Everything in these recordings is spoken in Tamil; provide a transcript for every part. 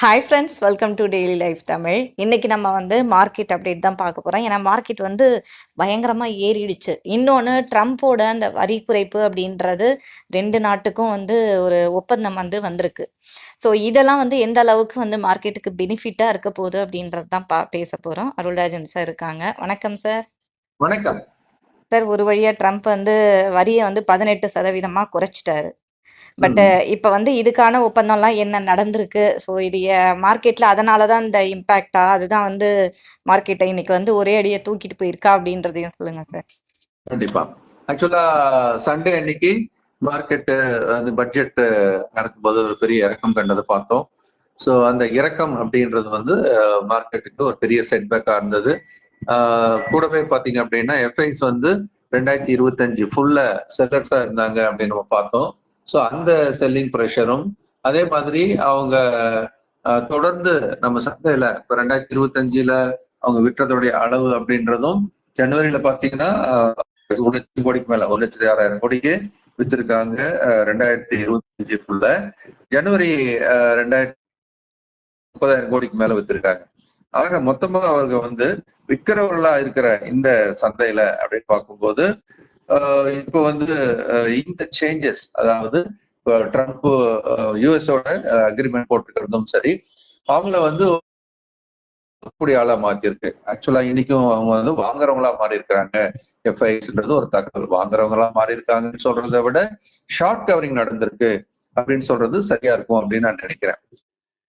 Hi friends welcome to daily life Tamil இன்னைக்கு நம்ம வந்து மார்க்கெட் அப்டேட் தான் பார்க்க போகிறோம் ஏன்னா மார்க்கெட் வந்து பயங்கரமாக ஏறிடுச்சு. இன்னொன்று ட்ரம்ப்போட அந்த வரி குறைப்பு அப்படின்றது ரெண்டு நாட்டுக்கும் வந்து ஒரு ஒப்பந்தம் வந்து வந்திருக்கு. ஸோ இதெல்லாம் வந்து எந்த அளவுக்கு வந்து மார்க்கெட்டுக்கு பெனிஃபிட்டாக இருக்க போகுது அப்படின்றது தான் பா பேச போகிறோம் அருள்ராஜன் சார் இருக்காங்க. வணக்கம் சார் வணக்கம். சார் ஒரு வழியாக ட்ரம்ப் வந்து வரியை வந்து பதினெட்டு சதவீதமாக குறைச்சிட்டாரு. பட் ம். இப்ப வந்து இதுக்கான ஒப்பந்தம்லாம் என்ன நடந்திருக்கு? ஸோ இது மார்க்கெட்ல அதனால தான் இந்த இம்பேக்டா அதுதான் வந்து மார்க்கெட்டை இன்னைக்கு வந்து ஒரே அடியை தூக்கிட்டு போயிருக்கா அப்படின்றதையும் சொல்லுங்க சார் கண்டிப்பா. ஆக்சுவலா சண்டே அன்னைக்கு மார்க்கெட் அந்த பட்ஜெட் நடக்கும்போது ஒரு பெரிய இறக்கம் கண்டதை பார்த்தோம். ஸோ அந்த இறக்கம் அப்படின்றது வந்து மார்க்கெட்டுக்கு ஒரு பெரிய செட்பேக்கா இருந்தது. கூடவே பாத்தீங்க அப்படின்னா எஃப்ஐஸ் வந்து ரெண்டாயிரத்தி இருபத்தஞ்சு ஃபுல்ல செல்லர்ஸா இருந்தாங்க அப்படின்னு நம்ம பார்த்தோம். ஸோ அந்த செல்லிங் ப்ரெஷரும் அதே மாதிரி அவங்க தொடர்ந்து நம்ம சந்தையில இப்போ ரெண்டாயிரத்தி இருபத்தஞ்சுல அவங்க விற்றதோடைய அளவு அப்படின்றதும் ஜனவரியில பாத்தீங்கன்னா ஒரு லட்சம் கோடிக்கு மேல ஒரு லட்சத்தி ஆறாயிரம் கோடிக்கு வித்திருக்காங்க ரெண்டாயிரத்தி இருபத்தஞ்சு ஃபுல்ல ஜனவரி ரெண்டாயிரத்தி முப்பதாயிரம் கோடிக்கு மேல வித்திருக்காங்க. ஆக மொத்தமா அவங்க வந்து விற்கிறவர்களா இருக்கிற இந்த சந்தையில அப்படின்னு பார்க்கும்போது இப்போ வந்து இந்த சேஞ்சஸ் அதாவது ட்ரம்ப் யூஎஸோட அக்ரிமெண்ட் போட்டுக்கிறதும் சரி அவங்கள வந்து கூடிய ஆளா மாத்திருக்கு ஆக்சுவலா இன்னைக்கும் அவங்க வந்து வாங்குறவங்களா மாறி இருக்கிறாங்க எஃப்ஐஸ்ன்றது ஒரு தகவல். வாங்குறவங்களா மாறி இருக்காங்கன்னு சொல்றதை விட ஷார்ட் கவரிங் நடந்திருக்கு அப்படின்னு சொல்றது சரியா இருக்கும் அப்படின்னு நான் நினைக்கிறேன்.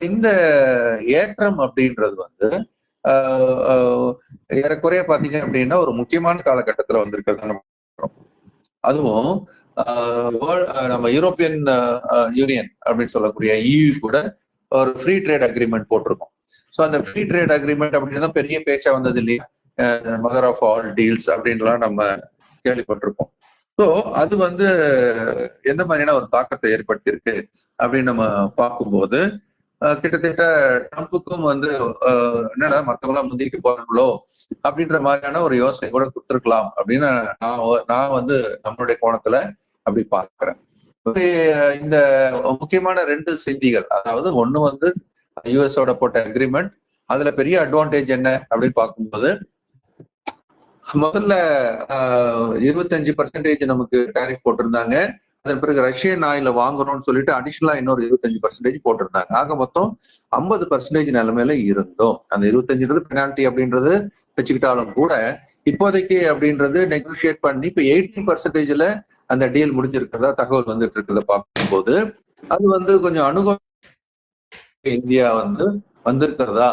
இந்த ஏற்றம் அப்படின்றது வந்து ஆஹ் ஏறக்குறைய பாத்தீங்க அப்படின்னா ஒரு முக்கியமான காலகட்டத்துல வந்திருக்கிறது நம்ம பார்க்கிறோம். அதுவும் ஆஹ் நம்ம யூரோப்பியன் யூனியன் அப்படின்னு சொல்லக்கூடிய இயு கூட ஒரு ஃப்ரீ ட்ரேட் அக்ரிமெண்ட் போட்டிருக்கோம் ஸோ அந்த ஃப்ரீ ட்ரேட் அக்ரிமெண்ட் அப்படின்னு பெரிய பேச்சா வந்தது இல்லையா மதர் ஆஃப் ஆல் டீல்ஸ் அப்படின்லாம் நம்ம கேள்விப்பட்டிருக்கோம் ஸோ அது வந்து எந்த மாதிரியான ஒரு தாக்கத்தை ஏற்படுத்தியிருக்கு அப்படின்னு நம்ம பார்க்கும்போது கிட்டத்தட்ட ட்ரம்ப்புக்கும் வந்து என்னடா மற்றவங்களாம் முந்திக்கு போறாங்களோ அப்படின்ற மாதிரியான ஒரு யோசனை கூட கொடுத்துருக்கலாம் அப்படின்னு நான் நான் வந்து நம்மளுடைய கோணத்துல அப்படி பார்க்கிறேன். இந்த முக்கியமான ரெண்டு செய்திகள் அதாவது ஒண்ணு வந்து யூஎஸோட போட்ட அக்ரிமெண்ட் அதுல பெரிய அட்வான்டேஜ் என்ன அப்படின்னு பார்க்கும்போது முதல்ல இருபத்தஞ்சு பர்சன்டேஜ் நமக்கு டேரிஃப் போட்டிருந்தாங்க. அதன் பிறகு ரஷ்யன் ஆயில வாங்குறோம்னு சொல்லிட்டு அடிஷனலா இன்னொரு இருபத்தஞ்சு பர்சன்டேஜ் போட்டிருந்தாங்க. ஆக மொத்தம் ஐம்பது பர்சன்டேஜ் நிலைமையில இருந்தோம். அந்த இருபத்தஞ்சுன்றது பெனால்டி அப்படின்றது வச்சுக்கிட்டாலும் கூட இப்போதைக்கு அப்படின்றது நெகோசியேட் பண்ணி இப்ப எயிட்டீன் பர்சன்டேஜ்ல அந்த டீல் முடிஞ்சிருக்கிறதா தகவல் வந்துட்டு இருக்கிறத பார்க்கும்போது அது வந்து கொஞ்சம் அணுக இந்தியா வந்து வந்திருக்கிறதா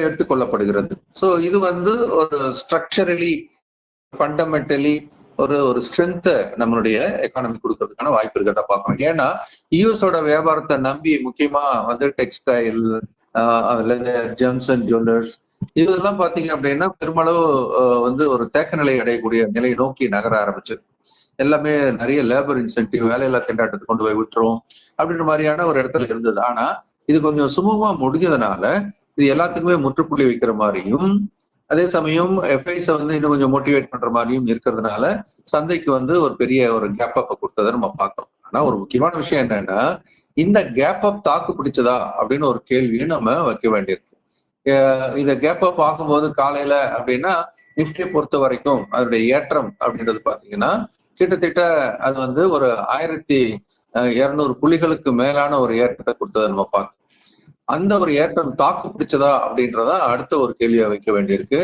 எடுத்துக்கொள்ளப்படுகிறது சோ இது வந்து ஒரு ஸ்ட்ரக்சரலி ஃபண்டமெண்டலி ஒரு ஒரு ஸ்ட்ரென்த்தை நம்மளுடைய எக்கானமி கொடுக்கறதுக்கான வாய்ப்பு இருக்கிறதா பார்க்கணும். ஏன்னா யூஎஸோட வியாபாரத்தை நம்பி முக்கியமா வந்து டெக்ஸ்டைல் அல்லது ஜெம்ஸ் அண்ட் ஜுவல்லர்ஸ் இதெல்லாம் பாத்தீங்க அப்படின்னா பெருமளவு வந்து ஒரு தேக்க நிலை அடையக்கூடிய நிலையை நோக்கி நகர ஆரம்பிச்சு எல்லாமே நிறைய லேபர் இன்சென்டிவ் வேலையில்லா திண்டாட்டத்தை கொண்டு போய் விட்டுரும் அப்படின்ற மாதிரியான ஒரு இடத்துல இருந்தது. ஆனா இது கொஞ்சம் சுமூகமா முடிஞ்சதுனால இது எல்லாத்துக்குமே முற்றுப்புள்ளி வைக்கிற மாதிரியும் அதே சமயம் எஃப்ஐஸை வந்து இன்னும் கொஞ்சம் மோட்டிவேட் பண்ற மாதிரியும் இருக்கிறதுனால சந்தைக்கு வந்து ஒரு பெரிய ஒரு கேப் அப் கொடுத்ததை நம்ம பார்த்தோம். ஆனா ஒரு முக்கியமான விஷயம் என்னன்னா இந்த கேப் அப் தாக்கு பிடிச்சதா அப்படின்னு ஒரு கேள்வியும் நம்ம வைக்க வேண்டியிருக்கு. இந்த கேப் அப் பார்க்கும்போது காலையில அப்படின்னா நிப்டியை பொறுத்த வரைக்கும் அதனுடைய ஏற்றம் அப்படின்றது பாத்தீங்கன்னா கிட்டத்தட்ட அது வந்து ஒரு ஆயிரத்தி இருநூறு புள்ளிகளுக்கு மேலான ஒரு ஏற்றத்தை கொடுத்ததை நம்ம பார்த்தோம். அந்த ஒரு ஏற்றம் தாக்கு பிடிச்சதா அப்படின்றதா அடுத்த ஒரு கேள்வியை வைக்க வேண்டியிருக்கு.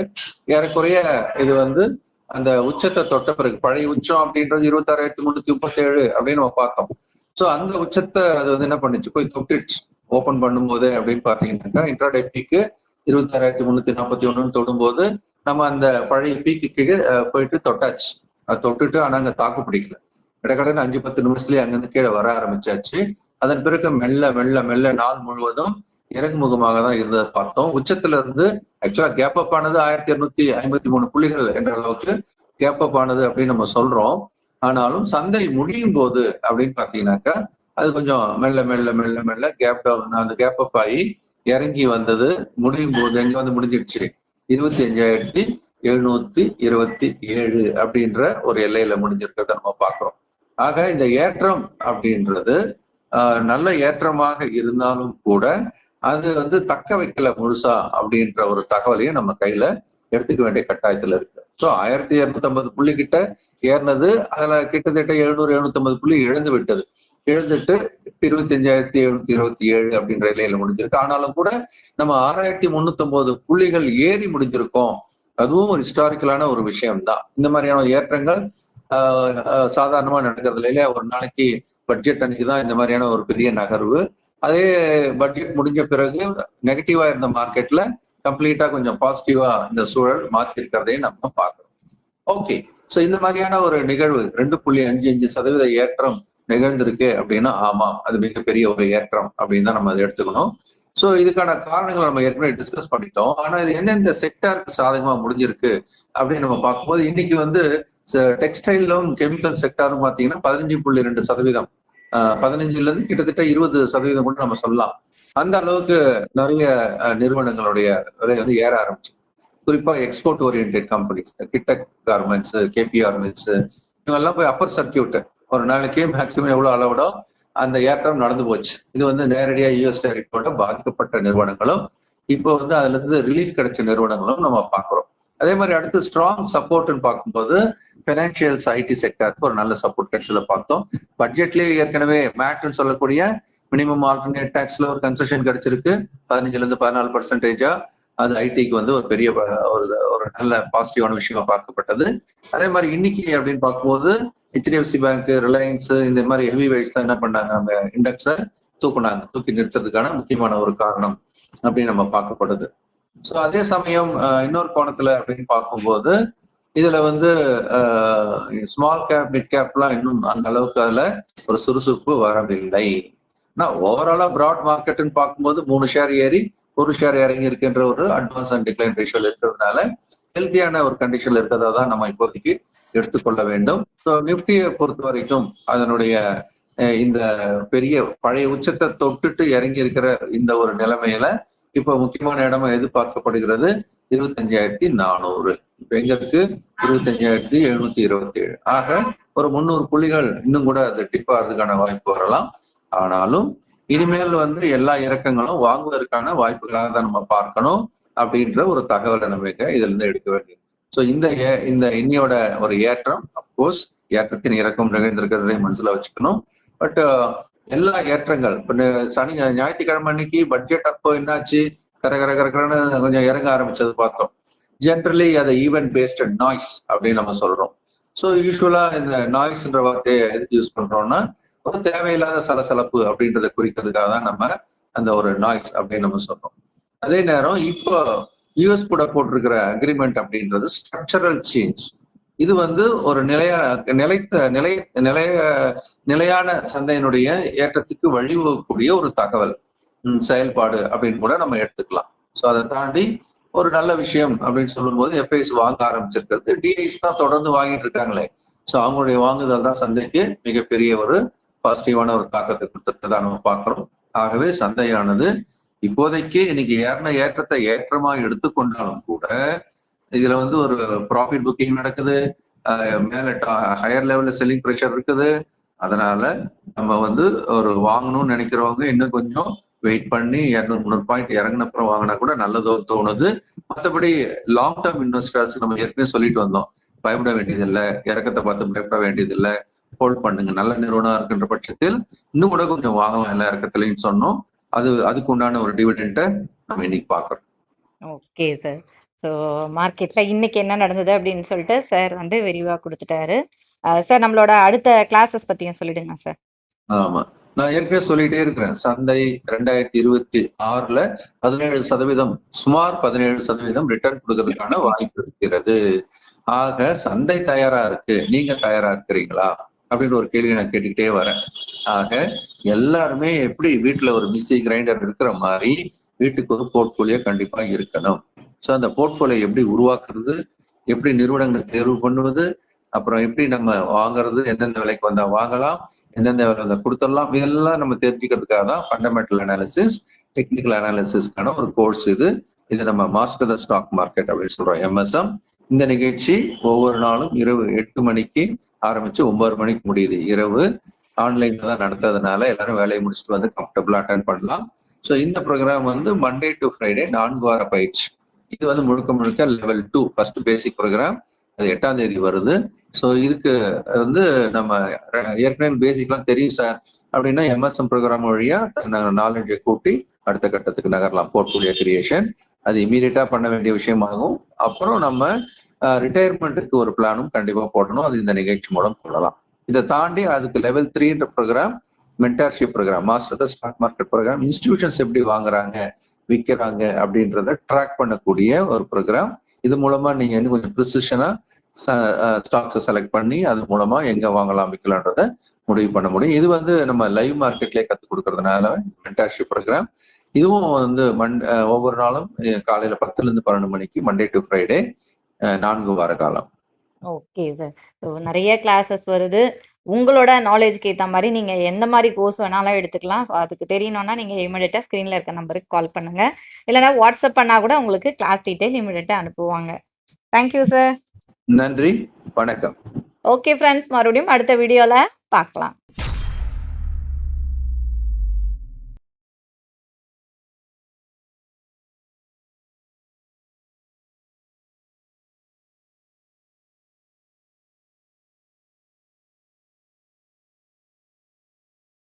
ஏறக்குறைய இது வந்து அந்த உச்சத்தை தொட்ட பிறகு பழைய உச்சம் அப்படின்றது இருபத்தாறாயிரத்தி முன்னூத்தி முப்பத்தி ஏழு அப்படின்னு நம்ம பார்த்தோம். சோ அந்த உச்சத்தை அது வந்து என்ன பண்ணுச்சு? போய் தொட்டுச்சு ஓபன் பண்ணும்போது அப்படின்னு பாத்தீங்கன்னாக்கா இன்ட்ராடே பீக்கு இருபத்தாறாயிரத்தி முன்னூத்தி நாற்பத்தி ஒண்ணுன்னு தொடும்போது நம்ம அந்த பழைய பீக்கு கீழே போயிட்டு தொட்டாச்சு. அது தொட்டுட்டு ஆனா அங்க தாக்கு பிடிக்கல. கடகடன்னு அஞ்சு பத்து நிமிஷத்துலயே அங்கிருந்து கீழே வர ஆரம்பிச்சாச்சு. அதன் பிறகு மெல்ல மெல்ல மெல்ல நாள் முழுவதும் இறங்குமுகமாக தான் இருந்ததை பார்த்தோம். உச்சத்துல இருந்து ஆக்சுவலா கேப் அப் ஆனது ஆயிரத்தி இருநூத்தி ஐம்பத்தி மூணு புள்ளிகள் என்ற அளவுக்கு கேப் அப் ஆனது அப்படின்னு நம்ம சொல்றோம். ஆனாலும் சந்தை முடியும் போது அப்படின்னு பாத்தீங்கன்னாக்கா அது கொஞ்சம் மெல்ல மெல்ல மெல்ல மெல்ல கேப் டவுன் அந்த கேப் அப் ஆகி இறங்கி வந்தது. முடியும் போது எங்க வந்து முடிஞ்சிடுச்சு? இருபத்தி அஞ்சாயிரத்தி எழுநூத்தி இருபத்தி ஏழு அப்படின்ற ஒரு எல்லையில முடிஞ்சிருக்கிறத நம்ம பார்க்கிறோம். ஆக இந்த ஏற்றம் அப்படின்றது ஆஹ் நல்ல ஏற்றமாக இருந்தாலும் கூட அது வந்து தக்க வைக்கல முழுசா அப்படின்ற ஒரு தகவலையும் நம்ம கையில எடுத்துக்க வேண்டிய கட்டாயத்துல இருக்கு. ஸோ ஆயிரத்தி இருநூத்தி ஐம்பது புள்ளி கிட்ட ஏறினது அதுல கிட்டத்தட்ட எழுநூறு எழுநூத்தி ஐம்பது புள்ளி இழந்து விட்டது. எழுந்துட்டு இருபத்தி அஞ்சாயிரத்தி எழுநூத்தி இருபத்தி ஏழு அப்படின்ற நிலையில முடிஞ்சிருக்கு. ஆனாலும் கூட நம்ம ஆறாயிரத்தி முன்னூத்தி ஒன்பது புள்ளிகள் ஏறி முடிஞ்சிருக்கோம். அதுவும் ஒரு ஹிஸ்டாரிக்கலான ஒரு விஷயம் தான் இந்த மாதிரியான ஏற்றங்கள் சாதாரணமா நடக்கிறது இல்லையா? ஒரு நாளைக்கு பட்ஜெட் அன்னைக்கு தான் இந்த மாதிரியான ஒரு பெரிய நகர்வு. அதே பட்ஜெட் முடிஞ்ச பிறகு நெகட்டிவா இருந்த மார்க்கெட்ல கம்ப்ளீட்டா கொஞ்சம் பாசிட்டிவா இந்த சூழல் மாத்திருக்கிறதையும் நம்ம பார்க்கிறோம். ஓகே சோ இந்த மாதிரியான ஒரு நிகழ்வு ரெண்டு புள்ளி அஞ்சு அஞ்சு சதவீத ஏற்றம் நிகழ்ந்திருக்கு அப்படின்னா ஆமாம் அது மிகப்பெரிய ஒரு ஏற்றம் அப்படின்னு தான் நம்ம அதை எடுத்துக்கணும். ஸோ இதுக்கான காரணங்களை நம்ம ஏற்கனவே டிஸ்கஸ் பண்ணிட்டோம். ஆனா இது எந்தெந்த செக்டாருக்கு சாதகமா முடிஞ்சிருக்கு அப்படின்னு நம்ம பார்க்கும்போது இன்னைக்கு வந்து டெக்ஸ்டைலும் கெமிக்கல் செக்டாரும் பார்த்தீங்கன்னா பதினஞ்சு புள்ளி ரெண்டு சதவீதம் பதினஞ்சுல இருந்து கிட்டத்தட்ட இருபது சதவீதம் கூட நம்ம சொல்லலாம். அந்த அளவுக்கு நிறைய நிறுவனங்களுடைய விலை வந்து ஏற ஆரம்பிச்சு. குறிப்பா எக்ஸ்போர்ட் ஓரியன்ட் கம்பெனிஸ் கிட்டக் கார்மெண்ட்ஸ் கேபி கார்மெண்ட்ஸ் இவங்கெல்லாம் போய் அப்பர் சர்க்கியூட் ஒரு நாளைக்கே மேக்சிமம் எவ்வளவு அளவுடோ அந்த ஏற்றம் நடந்து போச்சு. இது வந்து நேரடியா யூஎஸ் டேரிஃபோட பாதிக்கப்பட்ட நிறுவனங்களும் இப்போ வந்து அதுல இருந்து ரிலீஃப் கிடைச்ச நிறுவனங்களும் நம்ம பாக்குறோம் அதே மாதிரி அடுத்து ஸ்ட்ராங் சப்போர்ட்னு பார்க்கும்போது பினான்சியல்ஸ் ஐடி செக்டருக்கு ஒரு நல்ல சப்போர்ட் கட்சியில் பார்த்தோம். பட்ஜெட்லேயே ஏற்கனவே மேட்னு சொல்லக்கூடிய மினிமம் ஆல்டர்னேட் டேக்ஸ்ல ஒரு கன்செஷன் கிடைச்சிருக்கு. பதினஞ்சுல இருந்து பதினாலு பர்சன்டேஜா அது ஐடிக்கு வந்து ஒரு பெரிய ஒரு ஒரு நல்ல பாசிட்டிவான விஷயமா பார்க்கப்பட்டது. அதே மாதிரி இன்னைக்கு அப்படின்னு பார்க்கும்போது ஹெச்டிஎஃப்சி பேங்க் ரிலையன்ஸ் இந்த மாதிரி ஹெவி வெயிட்ஸ் தான் என்ன பண்ணாங்க? நம்ம இண்டெக்ஸை தூக்குனாங்க. தூக்கி நிறுத்துறதுக்கான முக்கியமான ஒரு காரணம் அப்படின்னு நம்ம பார்க்கப்படுது ஸோ அதே சமயம் இன்னொரு கோணத்துல அப்படின்னு பார்க்கும்போது இதுல வந்து ஸ்மால் கேப் மிட் கேப்லாம் இன்னும் அந்த அளவுக்கு அதுல ஒரு சுறுசுறுப்பு வரவில்லை. ஆனால் ஓவராலா பிராட் மார்க்கெட்னு பார்க்கும்போது மூணு ஷேர் ஏறி ஒரு ஷேர் இறங்கி இருக்கின்ற ஒரு அட்வான்ஸ் அண்ட் டிக்ளைன் ரேஷியோல இருக்கிறதுனால ஹெல்த்தியான ஒரு கண்டிஷன்ல இருக்கிறதா தான் நம்ம இப்போதைக்கு எடுத்துக்கொள்ள வேண்டும். ஸோ நிப்டியை பொறுத்த வரைக்கும் அதனுடைய இந்த பெரிய பழைய உச்சத்தை தொட்டுட்டு இறங்கி இருக்கிற இந்த ஒரு நிலைமையில இப்போ முக்கியமான இடமா எதிர்பார்க்கப்படுகிறது இருபத்தஞ்சாயிரத்தி நானூறு. இப்ப எங்க இருக்கு இருபத்தஞ்சாயிரத்தி எழுநூத்தி இருபத்தி ஏழு ஆக ஒரு முந்நூறு புள்ளிகள் இன்னும் கூட அது டிப்பாகிறதுக்கான வாய்ப்பு வரலாம். ஆனாலும் இனிமேல் வந்து எல்லா இறக்கங்களும் வாங்குவதற்கான வாய்ப்புகளாக தான் நம்ம பார்க்கணும் அப்படின்ற ஒரு தகவலை நம்ம இதுல இருந்து எடுக்க வேண்டியது. ஸோ இந்த இந்த இன்னியோட ஒரு ஏற்றம் அப்கோர்ஸ் ஏற்றத்தின் இறக்கம் நிகழ்ந்திருக்கிறதை மனசுல வச்சுக்கணும். பட் எல்லா ஏற்றங்கள். சனி ஞாயிற்றுக்கிழமை அன்னைக்கு பட்ஜெட் அப்போ என்னாச்சு? கர கர கரகரன்னு கொஞ்சம் இறங்க ஆரம்பிச்சது பார்த்தோம். ஜென்ரலி அதை ஈவென்ட் பேஸ்ட் நாய்ஸ் அப்படின்னு நம்ம சொல்றோம். ஸோ யூஸ்வலா இந்த நாய்ஸ்ன்ற வார்த்தையை எதுக்கு யூஸ் பண்றோம்னா ஒரு தேவையில்லாத சலசலப்பு அப்படின்றத குறிக்கிறதுக்காக தான் நம்ம அந்த ஒரு நாய்ஸ் அப்படின்னு நம்ம சொல்றோம். அதே நேரம் இப்போ யூஎஸ் கூட போட்டிருக்கிற அக்ரிமெண்ட் அப்படின்றது ஸ்ட்ரக்சரல் சேஞ்ச் இது வந்து ஒரு நிலையா நிலைத்த நிலை நிலைய நிலையான சந்தையினுடைய ஏற்றத்துக்கு வழிவகுக்கூடிய ஒரு தகவல் செயல்பாடு அப்படின்னு கூட நம்ம எடுத்துக்கலாம். ஸோ அதை தாண்டி ஒரு நல்ல விஷயம் அப்படின்னு சொல்லும்போது எஃப்ஐஸ் வாங்க ஆரம்பிச்சிருக்கிறது. டிஐஸ் தான் தொடர்ந்து வாங்கிட்டு இருக்காங்களே. ஸோ அவங்களுடைய வாங்குதல் தான் சந்தைக்கு மிகப்பெரிய ஒரு பாசிட்டிவான ஒரு தாக்கத்தை கொடுத்துருக்கதா நம்ம பார்க்குறோம். ஆகவே சந்தையானது இப்போதைக்கு இன்னைக்கு ஏறின ஏற்றத்தை ஏற்றமாக எடுத்துக்கொண்டாலும் கூட இதுல வந்து ஒரு ப்ராஃபிட் புக்கிங் நடக்குது. மேல ஹையர் லெவல்ல செல்லிங் ப்ரெஷர் இருக்குது. அதனால நம்ம வந்து ஒரு வாங்கணும்னு நினைக்கிறவங்க இன்னும் கொஞ்சம் வெயிட் பண்ணி இரநூறு முந்நூறு பாயிண்ட் இறங்கினப்புறம் வாங்கினா கூட நல்லதோ தோணுது. மற்றபடி லாங் டேர்ம் இன்வெஸ்டர்ஸ் நம்ம ஏற்கனவே சொல்லிட்டு வந்தோம். பயப்பட வேண்டியதில்லை. இறக்கத்தை பார்த்து பயப்பட வேண்டியதில்லை. ஹோல்ட் பண்ணுங்க. நல்ல நிறுவனம் இருக்கின்ற பட்சத்தில் இன்னும் கூட கொஞ்சம் வாங்கலாம் எல்லா இறக்கத்துலையும் சொன்னோம். அது அதுக்கு உண்டான ஒரு டிவிடெண்ட்டை நம்ம இன்னைக்கு பார்க்குறோம். ஓகே சார் ஸோ மார்க்கெட்ல இன்னைக்கு என்ன நடந்தது அப்படின்னு சொல்லிட்டு சார் வந்து விரிவா கொடுத்துட்டாரு. சார் நம்மளோட அடுத்த கிளாஸஸ் பற்றியும் சொல்லிடுங்க சார் ஆமா. நான் ஏற்கனவே சொல்லிட்டே இருக்கிறேன். சந்தை ரெண்டாயிரத்தி இருபத்தி ஆறுல பதினேழு சதவீதம் சுமார் பதினேழு சதவீதம் ரிட்டர்ன் கொடுக்கறதுக்கான வாய்ப்பு இருக்கிறது. ஆக சந்தை தயாரா இருக்கு. நீங்க தயாரா இருக்கிறீங்களா அப்படின்னு ஒரு கேள்வி நான் கேட்டுக்கிட்டே வரேன். ஆக எல்லாருமே எப்படி வீட்டுல ஒரு மிக்சி கிரைண்டர் இருக்கிற மாதிரி வீட்டுக்கு ஒரு போர்ட்போலியோ கண்டிப்பா இருக்கணும். ஸோ அந்த போர்ட்ஃபோலியோ எப்படி உருவாக்குறது எப்படி நிறுவனங்களை தேர்வு பண்ணுவது அப்புறம் எப்படி நம்ம வாங்குறது எந்தெந்த விலைக்கு வந்தா வாங்கலாம் எந்தெந்த விலை வந்தால் கொடுத்துடலாம் இதெல்லாம் நம்ம தெரிஞ்சுக்கிறதுக்காக தான் ஃபண்டமெண்டல் அனாலிசிஸ் டெக்னிக்கல் அனாலிசிஸ்க்கான ஒரு கோர்ஸ் இது. இது நம்ம மாஸ்டர் த ஸ்டாக் மார்க்கெட் அப்படின்னு சொல்றோம் எம்எஸ்எம் இந்த நிகழ்ச்சி ஒவ்வொரு நாளும் இரவு எட்டு மணிக்கு ஆரம்பிச்சு ஒன்பது மணிக்கு முடியுது இரவு. ஆன்லைன்ல தான் நடத்துறதுனால எல்லாரும் வேலையை முடிச்சுட்டு வந்து கம்ஃபர்டபுளா அட்டன் பண்ணலாம். ஸோ இந்த ப்ரோக்ராம் வந்து மண்டே டு ஃப்ரைடே நான்கு வார பயிற்சி. இது வந்து முழுக்க முழுக்க level two first basic program அது எட்டாம் தேதி வருது. ஸோ இதுக்கு வந்து நம்ம ஏற்கனவே பேசிக்லாம் தெரியும் சார் அப்படின்னா எம்எஸ்எம் ப்ரோக்ராம் வழியா நாலேஜை கூட்டி அடுத்த கட்டத்துக்கு நகரலாம். போர்ட்ஃபோலியோ கிரியேஷன் அது இமீடியட்டா பண்ண வேண்டிய விஷயமாகும். அப்புறம் நம்ம ரிட்டையர்மெண்ட்டுக்கு ஒரு பிளானும் கண்டிப்பா போடணும். அது இந்த நிகழ்ச்சி மூலம் சொல்லலாம் இதை தாண்டி அதுக்கு level த்ரீன்ற program mentorship program master stock market program institutions எப்படி வாங்குறாங்க விற்கிறாங்க அப்படின்றத ட்ராக் பண்ணக்கூடிய ஒரு ப்ரோக்ராம் இது மூலமா நீங்க இன்னும் கொஞ்சம் ப்ரிசிஷனா ஸ்டாக்ஸை செலக்ட் பண்ணி அது மூலமா எங்க வாங்கலாம் விற்கலான்றத முடிவு பண்ண முடியும். இது வந்து நம்ம லைவ் மார்க்கெட்லயே கற்றுக் கொடுக்கறதுனால மென்டார்ஷிப் ப்ரோக்ராம் இதுவும் வந்து மண் ஒவ்வொரு நாளும் காலையில பத்துல இருந்து பன்னெண்டு மணிக்கு மண்டே டு ஃப்ரைடே நான்கு வார காலம். ஓகே சார் நிறைய கிளாஸஸ் வருது. உங்களோட நாலேஜ்க்கு ஏற்ற மாதிரி நீங்கள் எந்த மாதிரி கோர்ஸ் வேணாலும் எடுத்துக்கலாம். அதுக்கு தெரியணும்னா நீங்கள் இமீடியட்டாக ஸ்க்ரீனில் இருக்க நம்பருக்கு கால் பண்ணுங்க. இல்லைனா வாட்ஸ்அப் பண்ணால் கூட உங்களுக்கு கிளாஸ் டீட்டெயில் இமீடியட்டாக அனுப்புவாங்க. தேங்க்யூ சார் நன்றி. வணக்கம். ஓகே ஃப்ரெண்ட்ஸ் மறுபடியும் அடுத்த வீடியோவில் பார்க்கலாம்.